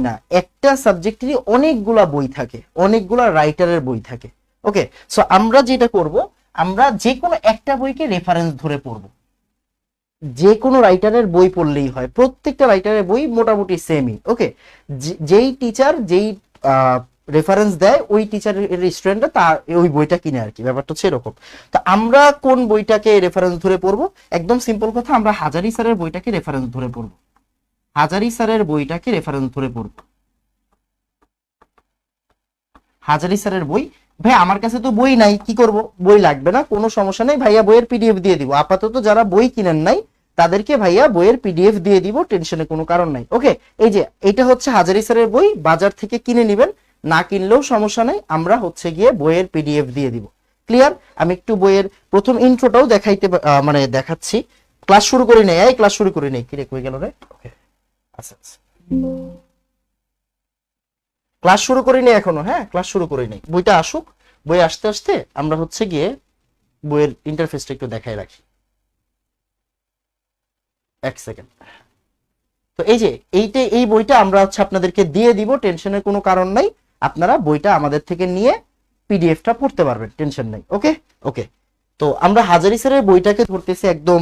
না, একটা সাবজেক্টেরই অনেকগুলা বই থাকে, অনেকগুলা রাইটারের বই থাকে ওকে সো আমরা যেটা করব, আমরা যে কোনো একটা বইকে রেফারেন্স ধরে পড়ব। যে কোনো রাইটারের বই পড়লেই হয়, প্রত্যেকটা রাইটারের বই মোটামুটি সেমই ওকে যেই টিচার যেই রেফারেন্স দেয়, ওই টিচারের স্টুডেন্টরা তার, ওই বইটা কিনে আর কি, ব্যাপারটা হচ্ছে এরকম। তো আমরা কোন বইটাকে রেফারেন্স ধরে পড়ব? একদম সিম্পল কথা, আমরা হাজারি স্যারের বইটাকে রেফারেন্স ধরে পড়ব। হাজারি স্যারের বইটাকে রেফারেন্স ধরে পড়ব। হাজারি স্যারের বই? ভাই, আমার কাছে তো বই নাই, কি করব? বই লাগবে না, কোনো সমস্যা নেই, ভাইয়া বইয়ের পিডিএফ দিয়ে দিব। আপাতত যারা বই কিনেন নাই, তাদেরকে ভাইয়া বইয়ের পিডিএফ দিয়ে দিব, টেনশনে কোনো কারণ নাই। ওকে, এই যে এটা হচ্ছে হাজারি স্যারের বই, বাজার থেকে কিনে নেবেন, না কিনলেও সমস্যা নেই, আমরা হচ্ছে গিয়ে বইয়ের পিডিএফ দিয়ে দিব। ক্লিয়ার আমি একটু বইয়ের প্রথম ইন্ট্রোটাও দেখাইতে মানে দেখাচ্ছি। ক্লাস শুরু করি নাই, এই ক্লাস শুরু করি নাই। কি রে, কই গেল রে? ওকে আচ্ছা আচ্ছা। ক্লাস শুরু করিনি এখনও হ্যাঁ? ক্লাস শুরু করিনি বইটা আসুক। বই আসতে আসতে আমরা হচ্ছে গিয়ে বইয়ের ইন্টারফেসটা একটু দেখাই রাখি। এক সেকেন্ড তো এই যে, এইটা, এই বইটা আমরা হচ্ছে আপনাদেরকে দিয়ে দিব টেনশনের কোনো কারণ নাই। আপনারা বইটা আমাদের থেকে নিয়ে পিডিএফটা পড়তে পারবেন টেনশন নাই, ওকে? ওকে। তো আমরা হাজারি স্যারের বইটাকে ধরতেছি একদম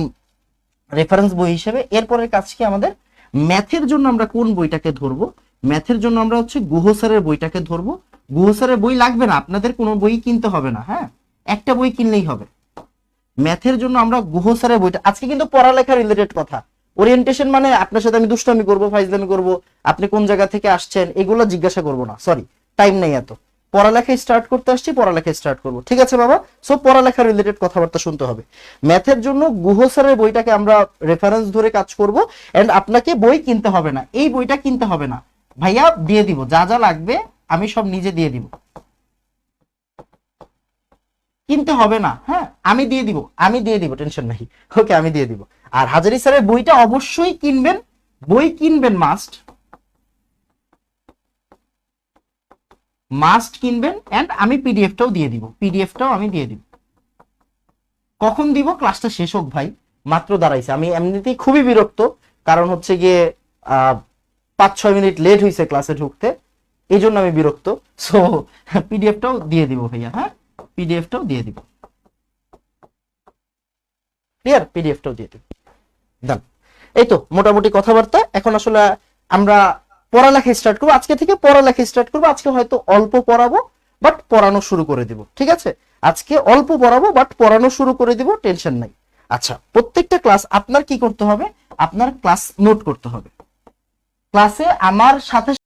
রেফারেন্স বই হিসেবে। এরপরের কাজ কি আমাদের? ম্যাথের জন্য আমরা কোন বইটাকে ধরবো? ম্যাথের জন্য আমরা হচ্ছে গুহ বইটাকে ধরবো। গুহ বই লাগবে না, আপনাদের কোনো বই কিনতে হবে না হ্যাঁ? একটা বই কিনলেই হবে। ম্যাথের জন্য আমরা গুহ স্যারের বইটা, আজকে কিন্তু পড়ালেখা রিলেটেড কথা। ওরিয়েন্টেশন মানে আপনার সাথে আমি দুষ্টামি করব, ফাইজলামি করব, আপনি কোন জায়গা থেকে আসছেন, এগুলো জিজ্ঞাসা করব না সরি টাইম নেই এত। পড়ালেখা স্টার্ট করতে আসছি, পড়ালেখা স্টার্ট করব। ঠিক আছে বাবা? সো পড়ালেখা রিলেটেড কথাবার্তা শুনতে হবে। ম্যাথের জন্য গুহ স্যারের বইটাকে আমরা রেফারেন্স ধরে কাজ করব এন্ড আপনাকে বই কিনতে হবে না। এই বইটা কিনতে হবে না। ভাইয়া, দিয়ে দিব। যা যা লাগবে, আমি সব নিজে দিয়ে দিব। কিনতে হবে না হ্যাঁ? আমি দিয়ে দিব। আমি দিয়ে দিব টেনশন নাই। ওকে আমি দিয়ে দিব। আর হাজারি স্যারের বইটা অবশ্যই কিনবেন। বই কিনবেন মাস্ট মাস্ট কিনবেন এন্ড আমি পিডিএফটাও দিয়ে দিব। পিডিএফটাও আমি দিয়ে দিব। কখন দিব? ক্লাসটা শেষ হোক ভাই। মাত্র দাঁড়াইছে। আমি এমনিতেই খুবই বিরক্ত। কারণ হচ্ছে গিয়ে পাঁচ ছয় মিনিট লেট হয়েছে ক্লাসে ঢুকতে। এই জন্য আমি বিরক্ত। সো পিডিএফটাও দিয়ে দিব ভাইয়া হ্যাঁ? পিডিএফটাও দিয়ে দিব। ক্লিয়ার পিডিএফটাও দিয়ে দিব। ডান এই তো, মোটামুটি কথাবার্তা। এখন আসলে আমরা পড়ালেখা স্টার্ট করব। আজকে থেকে পড়ালেখা স্টার্ট করব। আজকে হয়তো অল্প পড়াবো বাট পড়ানো শুরু করে দিব। ঠিক আছে? আজকে অল্প পড়াবো বাট পড়ানো শুরু করে দিব টেনশন নাই। আচ্ছা প্রত্যেকটা ক্লাস আপনার কি করতে হবে? আপনার ক্লাস নোট করতে হবে। ক্লাসে আমার সাথে